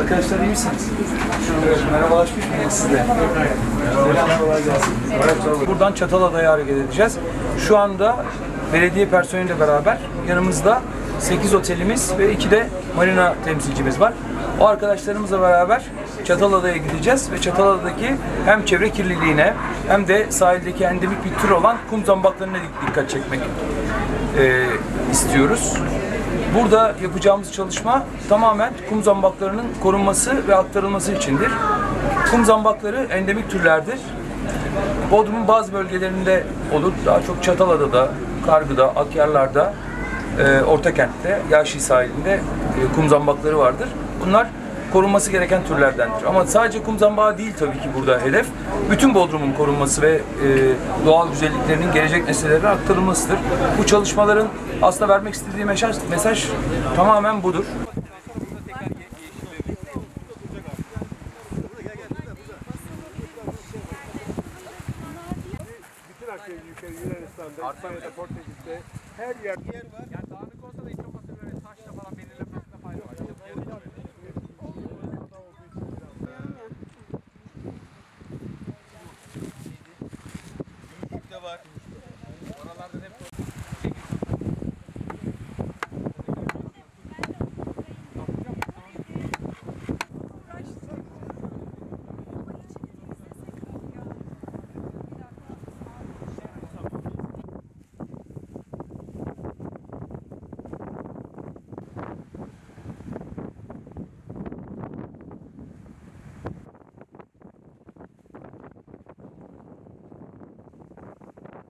Arkadaşlar iyi misiniz? Merhabalaşmış mıyız sizle? Buradan Çatalada'ya hareket edeceğiz. Şu anda belediye personeliyle beraber yanımızda 8 otelimiz ve 2 de marina temsilcimiz var. O arkadaşlarımızla beraber Çatalada'ya gideceğiz ve Çatalada'daki hem çevre kirliliğine hem de sahildeki endemik bir tür olan kum zambaklarına dik- dikkat çekmek e, istiyoruz. Burada yapacağımız çalışma tamamen kum zambaklarının korunması ve aktarılması içindir. Kum zambakları endemik türlerdir. Bodrum'un bazı bölgelerinde olur. Daha çok Çatalada Kargı'da, Akyarlar'da, e, Ortakent'te, Yaşı sahilinde e, kum zambakları vardır. Bunlar korunması gereken türlerdendir. Ama sadece kum zambağı değil tabii ki burada hedef. Bütün Bodrum'un korunması ve e, doğal güzelliklerinin gelecek nesillere aktarılmasıdır. Bu çalışmaların aslında vermek istediği mesaj, mesaj tamamen budur. Yunanistan'da, İspanya'da, Portekiz'de her yer var. Oralarda hep